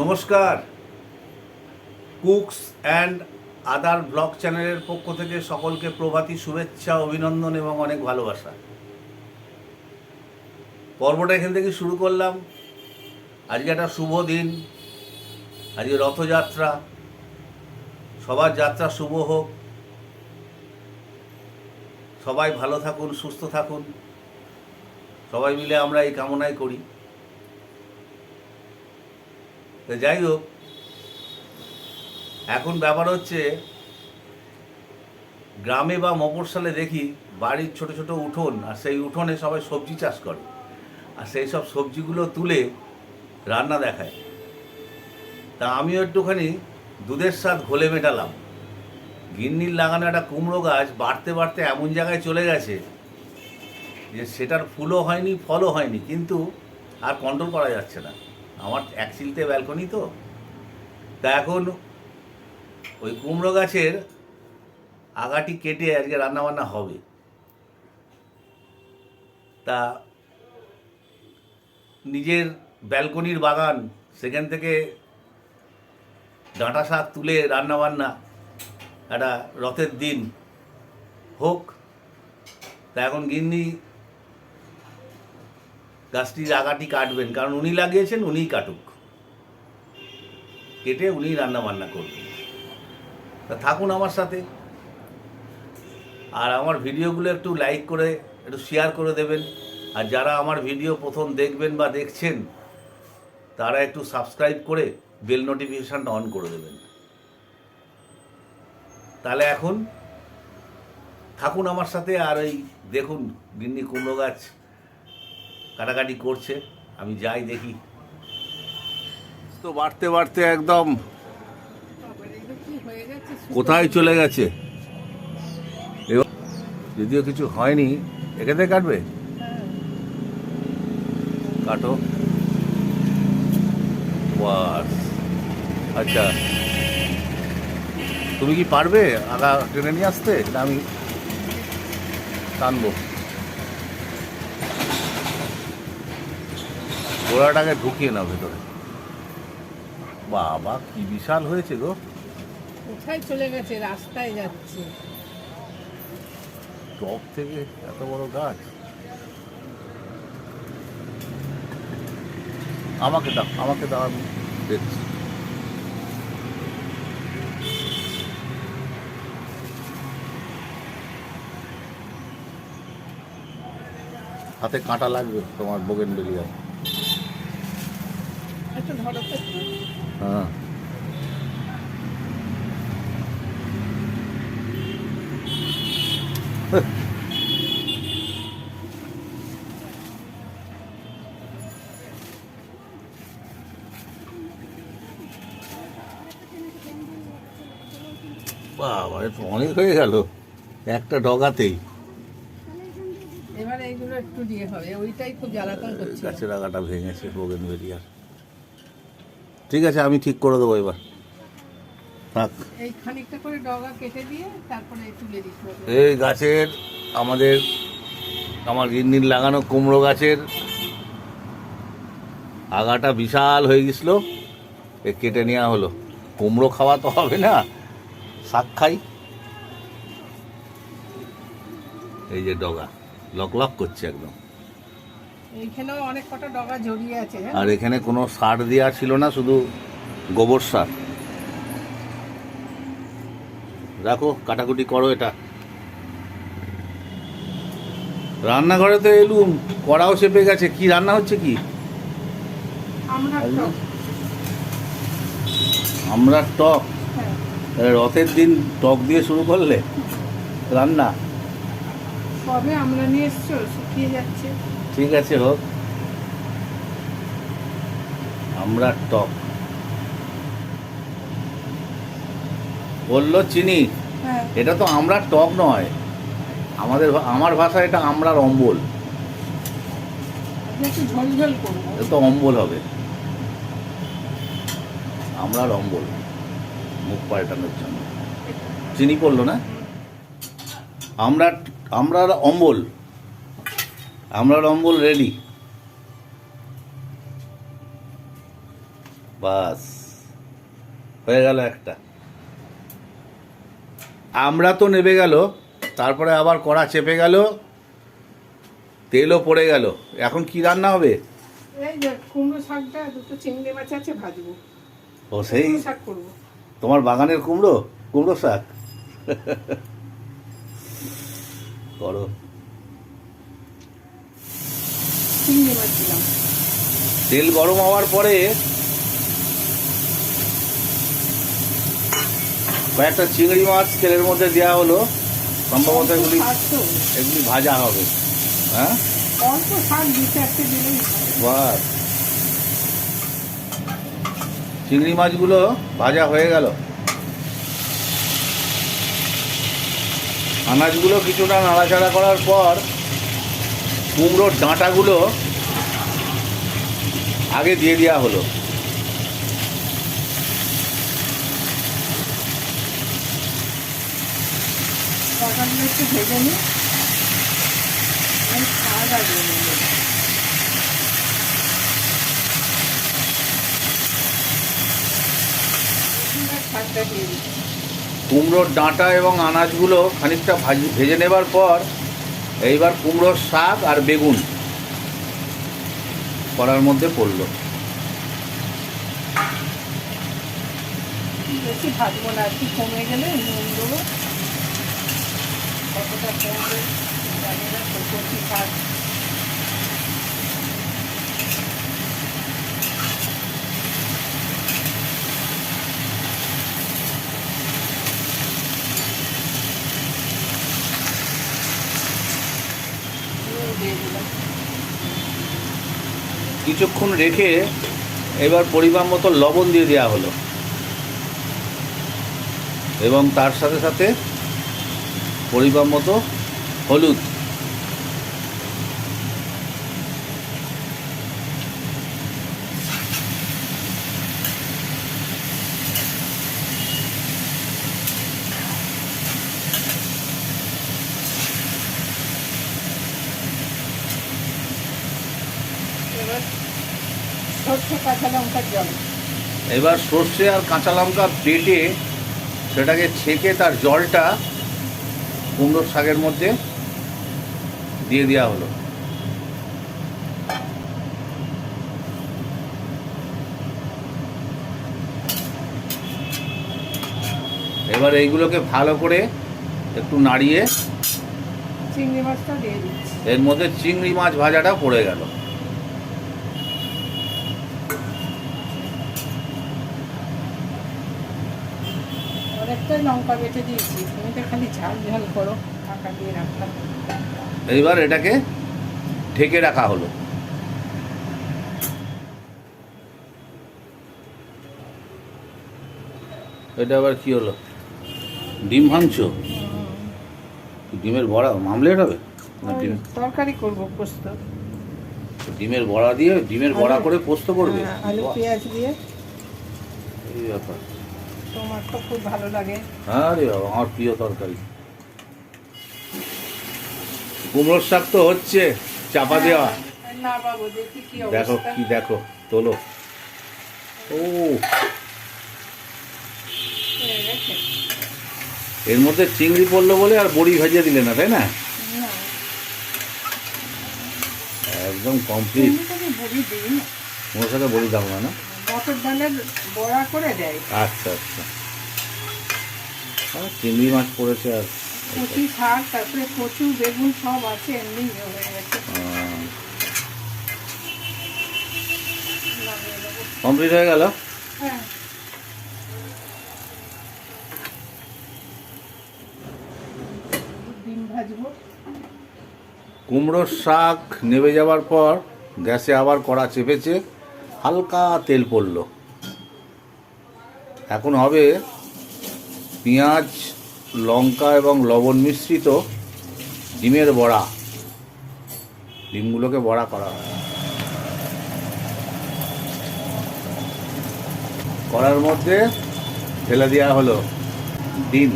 নমস্কার। Cooks and other blog চ্যানেলের পক্ষ থেকে সকলকে প্রভাতী শুভেচ্ছা, অভিনন্দন এবং অনেক ভালোবাসা। পর্বটা এখান থেকে শুরু করলাম। আজকে একটা শুভ দিন, আজকে রথযাত্রা। সবার যাত্রা শুভ হোক। সবাই ভালো থাকুন, সুস্থ থাকুন। সবাই মিলে আমরা এই কামনাই করি। তো যাই হোক এখন ব্যাপার হচ্ছে গ্রামে বা মফস্বলে দেখি বাড়ির ছোট ছোট উঠোন আর সেই উঠোনে সবাই সবজি চাষ করে। আর সেই সব সবজিগুলো তুলে রান্না দেখায়। তা আমিও একটুখানি দুধের স্বাদ ঘোলে মেটালাম। গিন্নির লাগানো একটা কুমড়ো গাছ বাড়তে বাড়তে এমন জায়গায় চলে গেছে যে সেটার ফুলও হয়নি, ফলও হয়নি, কিন্তু আর কন্ট্রোল করা যাচ্ছে না। আমার এক চিলতে ব্যালকনি তো। তা এখন ওই কুমড়ো গাছের আগাটি কেটে আজকে রান্নাবান্না হবে। তা নিজের ব্যালকনির বাগান, সেখান থেকে ডাঁটা শাক তুলে রান্নাবান্না একটা রথের দিন হোক। তা এখন গিন্নি গাছটির আগাটি কাটবেন, কারণ উনি লাগিয়েছেন, উনিই কাটুক। কেটে উনিই রান্না বান্না করবেন। তা থাকুন আমার সাথে। আর আমার ভিডিওগুলো একটু লাইক করে, একটু শেয়ার করে দেবেন। আর যারা আমার ভিডিও প্রথম দেখবেন বা দেখছেন, তারা একটু সাবস্ক্রাইব করে বেল নোটিফিকেশানটা অন করে দেবেন। তাহলে এখন থাকুন আমার সাথে, আর ওই দেখুন গিন্নি কুমড়ো গাছ। কাটাকাটি করছে আমি যাই দেখি। তো বাড়তে বাড়তে একদম কোথায় চলে গেছে? যদিও কিছু হয়নি এখান থেকে কাটবে? কাটো। বাস। আচ্ছা। তুমি কি পারবে আগা ট্রেনে নিয়ে আসতে? না আমি টানবো। গোড়াটাকে ঢুকিয়ে নাও ভেতরে। বাবা কি বিশাল হয়েছে গো। কোথায় চলে গেছে? রাস্তায় যাচ্ছে। টপ থেকে এত বড় গাছ। আমাকে দাও আমাকে দাও আমি দেখছি। হাতে কাঁটা লাগবে তোমার বোগেন বেরিয়ে একটু ধরো তো একটু। হ্যাঁ। বাবা অনেক হয়ে গেল। একটা ডগাতেই। এবারে এইগুলো একটু দিয়ে হবে ওইটাই খুব জ্বালাতন করছে গাছের আগাটা ভেঙেছে বোগেন বেরিয়ার। ঠিক আছে আমি ঠিক করে দেবো এবার। থাক। এই গাছের আমাদের আমার গিন্নির লাগানো কুমড়ো গাছের আগাটা বিশাল হয়ে গেছিল এ কেটে নেওয়া হলো। কুমড়ো খাওয়া তো হবে না শাক খাই। এই যে ডগা লক লক করছে একদম। এইখানেও অনেক কটা ডগা জড়িয়ে আছে। আর এখানে কোনো সার দেওয়া ছিল না শুধু গোবর সার। রাখো কাটাকুটি করো এটা। রান্নাঘরে তো এলুম কড়াও চেপে গেছে কি রান্না হচ্ছে কি? আমরা টক, আমরা টক? হ্যাঁ। রথের দিন টক দিয়ে শুরু করলে? রান্না? কবে আমরা নিয়ে এসছো? শুকিয়ে যাচ্ছে। ঠিক আছে হোক। আমরা টক। বলল চিনি। হ্যাঁ। এটা তো আমরা টক নয়। আমাদের আমার ভাষায় এটা আমরার অম্বল। এটা তো অম্বল হবে। আমরার অম্বল। মুখ পাল্টানোর জন্য। চিনি পড়ল না? আমরা আমরার অম্বল। আমরার রম্বল রেডি বাস হয়ে গেল একটা। আমরা তো নেবে গেল তারপরে আবার কড়া চেপে গেল তেলও পড়ে গেল। এখন কি রান্না হবে? কুমড়ো শাকটা দুটো চিংড়ি মাছ আছে ভাজবো। ও সেই তোমার বাগানের কুমড়ো? কুমড়ো শাক? করো। চিংড়ি মাছ দিলাম তেল গরম হওয়ার পরে কয়েকটা চিংড়ি মাছ তেলের মধ্যে দেওয়া হলো। সম্ভবত এগুলি এগুলি ভাজা হবে। হ্যাঁ? অল্প শাক দু চারটে দিলেই বাস চিংড়ি মাছগুলো ভাজা হয়ে গেল। আনাজগুলো কিছুটা নাড়াচাড়া করার পর কুমড়োর ডাঁটাগুলো আগে দিয়ে দেওয়া হলো। তরকারিগুলো একটু ভেজে নিই। দিয়ে কুমড়োর ডাঁটা এবং আনাজগুলো খানিকটা ভাজি ভেজে নেবার পর এইবার কুমড়োর শাক আর বেগুন করার মধ্যে পড়ল। ভাজবো না কি কমে গেলে নুন দেবো। কতটা কমবে তো কচি শাক এগুলো দিয়ে দিলাম কিছুক্ষণ রেখে এবার পরিমাণ মতো লবণ দিয়ে দেওয়া হলো। এবং তার সাথে সাথে পরিমাণ মতো হলুদ এবার সর্ষে কাঁচা লঙ্কার জল। এবার সর্ষে আর কাঁচা লঙ্কা বেটে সেটাকে ছেঁকে তার জলটা কুমড়োর শাকের মধ্যে দিয়ে দেওয়া হলো। এবার এইগুলোকে ভালো করে একটু নাড়িয়ে চিংড়ি মাছটা দিয়ে দিচ্ছি। এর মধ্যে চিংড়ি মাছ ভাজাটা পড়ে গেল। লঙ্কা বেটে দিয়েছি। তুমি তো খালি ঝাল ঝাল করো টাকা দিয়ে রাখলাম। এইবার এটাকে ঢেকে রাখা হলো। এটা আবার কি হলো? ডিম ভাঙছো? ডিমের বড়া মামলেট হবে? না ডিম? তরকারি করব পোস্ত। ডিমের বড়া দিয়ে ডিমের বড়া করে পোস্ত করবে? হ্যাঁ, আলু পেঁয়াজ দিয়ে। এই ব্যাপার। তোমার তো খুব ভালো লাগে। আরে বাবা আমার প্রিয় তরকারি। কুমড়োর শাক তো হচ্ছে চাপা দেওয়া। হ্যাঁ, না বাবু দেখি কি দেখো কি দেখো তোলো। ও এর মধ্যে চিংড়ি পড়ল বলে আর বড়ি ভাজিয়ে দিলে না তাই না? একদম কমপ্লিট ওর সাথে বড়ি দাও না? মটর ডালের বড়া করে দেয়। আচ্ছা আচ্ছা। চিংড়ি মাছ পড়েছে আর কচি শাক তারপরে কচু বেগুন সব আছে এমনি হয়ে গেছে। কমপ্লিট হয়ে গেল? হ্যাঁ। কুমড়োর শাক নেবে যাওয়ার পর গ্যাসে আবার কড়া চেপেছে। হালকা তেল পড়ল। এখন হবে পেঁয়াজ, লঙ্কা এবং লবণ মিশ্রিত ডিমের বড়া। ডিমগুলোকে বড়া করা কড়ার মধ্যে ফেলে দেওয়া হলো ডিম।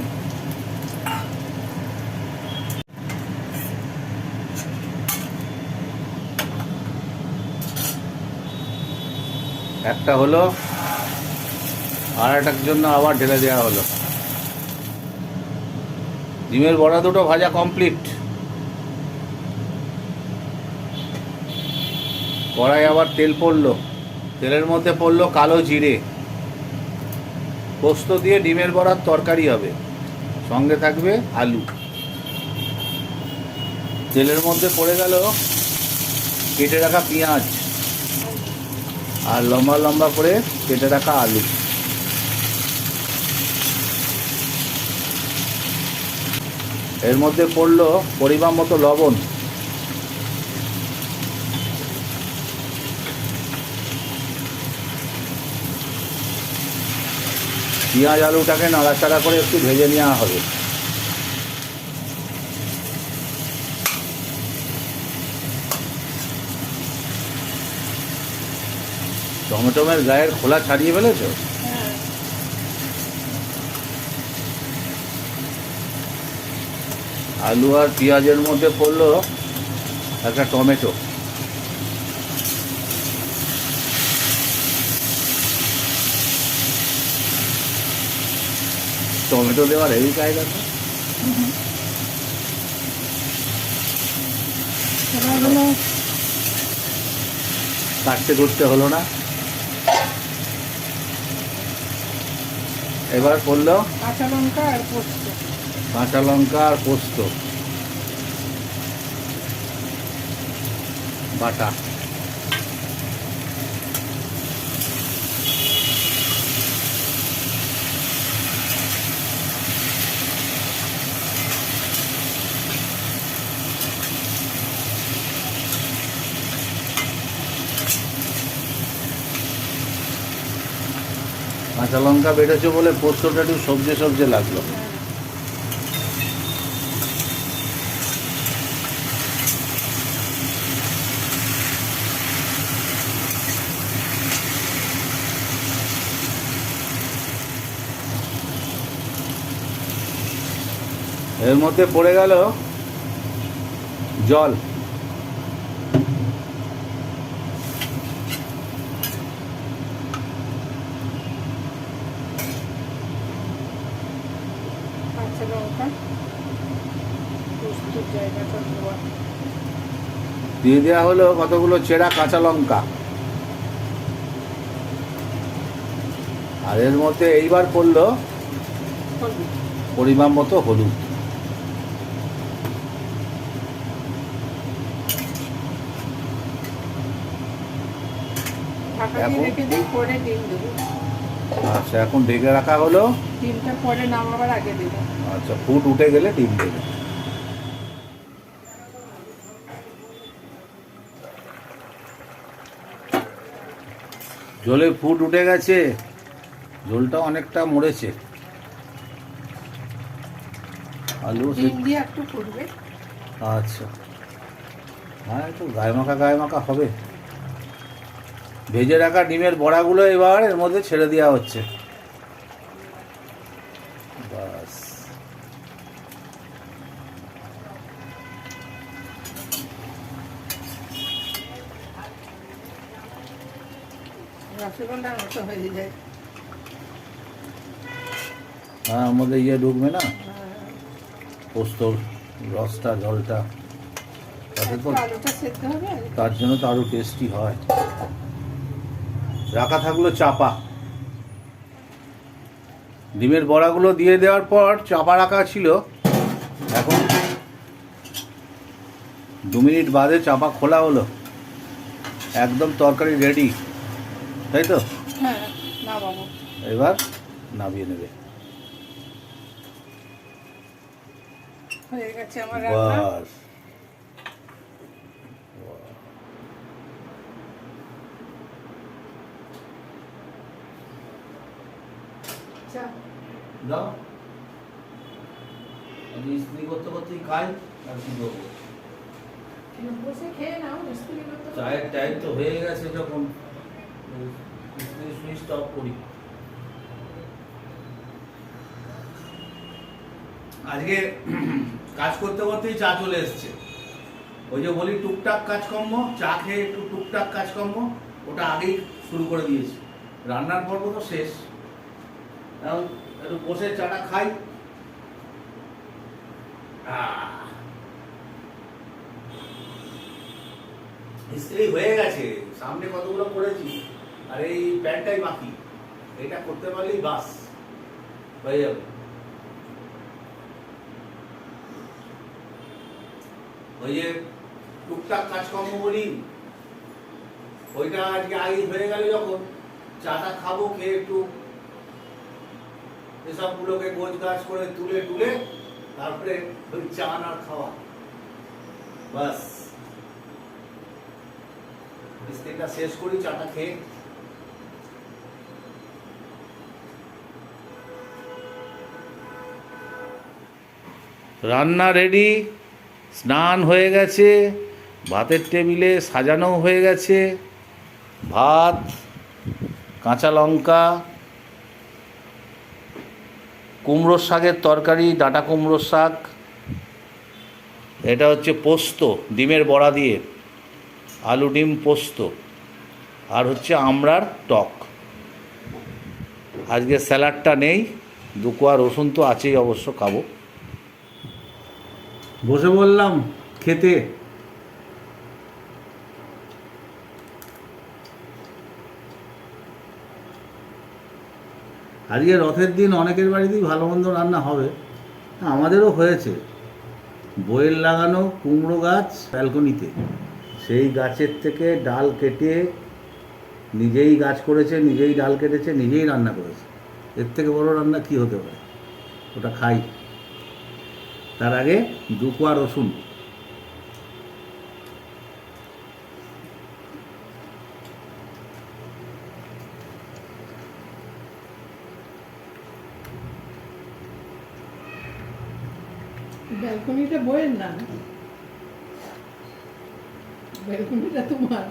একটা হলো, আর একটার জন্য আবার ঢেলে দেওয়া হলো। ডিমের বড়া দুটো ভাজা কমপ্লিট কড়াই আবার তেল পড়ল। তেলের মধ্যে পড়ল কালো জিরে। পোস্ত দিয়ে ডিমের বড়ার তরকারি হবে। সঙ্গে থাকবে আলু। তেলের মধ্যে পড়ে গেল, কেটে রাখা পেঁয়াজ। আর লম্বা লম্বা করে কেটে রাখা আলু। এর মধ্যে পড়ল পরিমাণ মতো লবণ। পেঁয়াজ আলুটাকে নাড়াচাড়া করে একটু ভেজে নেওয়া হবে। টমেটোমের গায়ের খোলা ছাড়িয়ে ফেলেছো? হ্যাঁ। আলু আর পেঁয়াজের মধ্যে পড়ল একটা টমেটো। টমেটো দেওয়ার হেভি কায়দা তো। কাটতে করতে হলো না। এবার করল কাঁচা লঙ্কা আর পোস্ত। কাঁচা লঙ্কা আর পোস্ত। বাটা। কাঁচা লঙ্কা বেটেছো বলে পোস্তটা একটু সবজে সবজে লাগল। এর মধ্যে পড়ে গেল জল। জায়গাটা ধোয়া দিয়ে দেওয়া হলো কতগুলো চেরা কাঁচা লঙ্কা। আর এর মধ্যে এইবার পড়ল পরিমাণ মতো হলুদ। ঢাকা দিয়ে রেখে দিই পরে ডিম দেবো। আচ্ছা এখন ঢেকে রাখা হলো। ডিমটা পরে নামাবার আগে দেবো। আচ্ছা ফুট উঠে গেলে ডিম দেবে। জলে ফুট উঠে গেছে। জলটা অনেকটা মরেছে। আলু একটু ফুটবে। আচ্ছা। হ্যাঁ একটু গায়ে মাখা গায়ে মাখা হবে। ভেজে রাখা ডিমের বড়াগুলো এবার এর মধ্যে ছেড়ে দেওয়া হচ্ছে। বাস। হয়ে মধ্যে ইয়ে ঢুকবে না? হ্যাঁ। পোস্তর রসটা জলটা। তার জন্য তো আরও টেস্টি হয়। রাখা থাকল চাপা। ডিমের বড়াগুলো দিয়ে দেওয়ার পর চাপা রাখা ছিল। এখন দু মিনিট বাদে চাপা খোলা হলো। একদম তরকারি রেডি তাই তো? হ্যাঁ এবার নামিয়ে নেবে। হয়ে গেছে আমার রান্না বাস চা। দাও। আমি স্ত্রী করতে করতেই খাই? আর কি চায়ের টাইম তো হয়ে গেছে যখন। স্ত্রী সুইচ অফ করি। আজকে কাজ করতে করতেই চা চলে এসছে। ওই যে বলি টুকটাক কাজকর্ম চা খেয়ে একটু টুকটাক কাজকর্ম ওটা আগেই শুরু করে দিয়েছি। রান্নার পর্ব তো শেষ। এখন একটু বসে চাটা খাই। ইস্ত্রি হয়ে গেছে, সামনে কতগুলো করেছি, আর এই প্যান্টটাই বাকি। এটা করতে পারলেই বাস, হয়ে যাবে। ওই যে টুকটাক কাজকর্ম করি, ওইটা আজকে আগে হয়ে গেল যখন, চাটা খাব, খেয়ে একটু এসবগুলোকে গোছ গাছ করে তুলে তুলে তারপরে ওই চান আর খাওয়া। বাস। মিস্ত্রিটা শেষ করি, চাটা খেয়ে। রান্না রেডি স্নান হয়ে গেছে, ভাতের টেবিলে সাজানো হয়ে গেছে, ভাত, কাঁচা লঙ্কা কুমড়োর শাকের তরকারি, ডাঁটা কুমড়োর শাক। এটা হচ্ছে পোস্ত, ডিমের বড়া দিয়ে। আলু ডিম, পোস্ত। আর হচ্ছে আমড়ার টক। আজকে স্যালাডটা নেই, দুকোয়া রসুন তো আছেই অবশ্য খাব। বসে বললাম, খেতে। আজকে রথের দিন অনেকের বাড়িতেই ভালো মন্দ রান্না হবে। আমাদেরও হয়েছে। বইয়ের লাগানো কুমড়ো গাছ ব্যালকনিতে। সেই গাছের থেকে ডাল কেটে নিজেই গাছ করেছে, নিজেই ডাল কেটেছে, নিজেই রান্না করেছে। এর থেকে বড় রান্না কি হতে পারে? ওটা খাই। তার আগে দু কোয়া রসুন ব্যালকনিটা বইয়ের না ব্যালকনিটা তোমার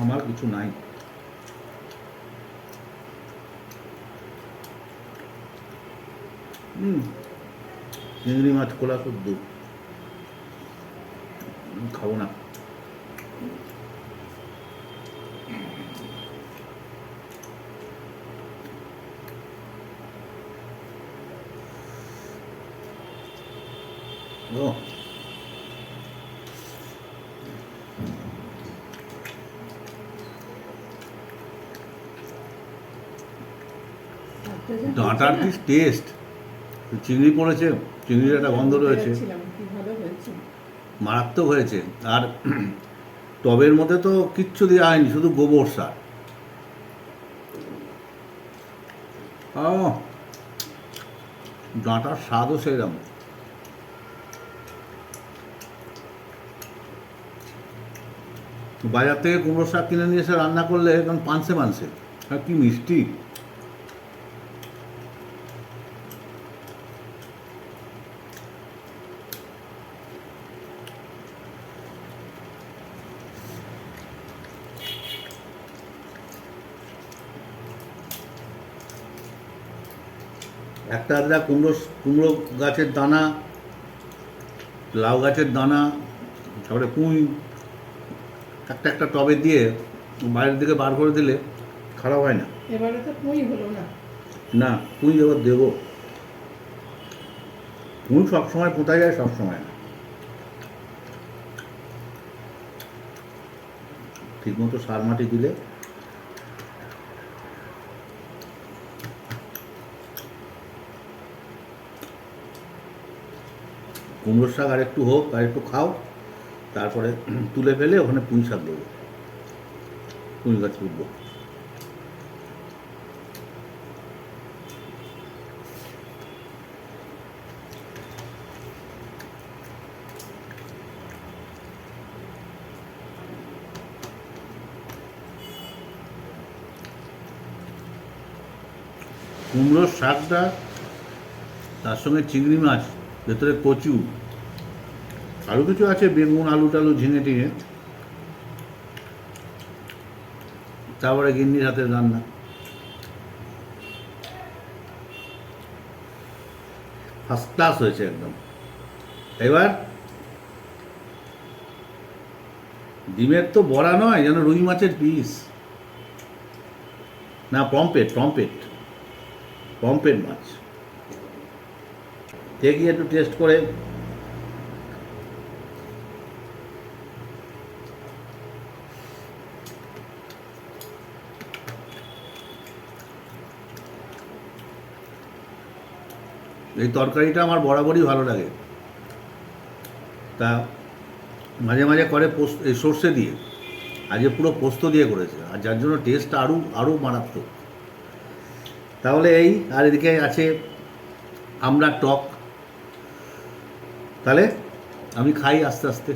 আমার কিছু নাই হুম চিংড়ি মাছ কোলা শুদ্ধ খাব না ও হাতটা যা ডাঁটার কি টেস্ট চিংড়ি পড়েছে চিংড়ির একটা গন্ধ রয়েছে। মারাত্মক হয়েছে। আর টবের মধ্যে তো কিচ্ছু দেওয়া হয়নি শুধু গোবর সার। ও ডাঁটার স্বাদও সেরকম বাজার থেকে কুমড়ো শাক কিনে নিয়ে এসে রান্না করলে এখন পানসে মানসে আর কি মিষ্টি। একটা আধটা কুমড়ো কুমড়ো গাছের দানা লাউ গাছের দানা তারপরে পুঁই একটা একটা টবে দিয়ে বাইরের দিকে বার করে দিলে খারাপ হয় না। এবারে তো পুঁই হলো না। না পুঁই এবার দেবো। পুঁই সবসময় পোঁতা যায় সবসময় না। ঠিকমতো সার মাটি দিলে কুমড়োর শাক আর একটু হোক আর একটু খাও। তারপরে তুলে ফেলে ওখানে পুঁই শাক দেবো। পুঁই গাছ তুলবো। কুমড়োর শাকটা, তার সঙ্গে চিংড়ি মাছ, ভেতরে কচু আরও কিছু আছে, বেগুন, আলু টালু, ঝিঙে টিঙে। তারপরে গিন্নির হাতের রান্না। ফার্স্ট ক্লাস হয়েছে একদম। এবার ডিমের তো বড়া নয়, যেন রুই মাছের পিস না, পম্পেট পম্পেট। পম্পেট মাছ। দেখি একটু টেস্ট করে। এই তরকারিটা আমার বরাবরই ভালো লাগে। তা মাঝে মাঝে করে পোস্ত, এই সর্ষে দিয়ে, আজকে পুরো পোস্ত দিয়ে করেছে, আর যার জন্য টেস্ট আরও আরও মারাত্মক। তাহলে এই, আর এদিকে আছে আমরা টক। তাহলে আমি খাই আস্তে আস্তে।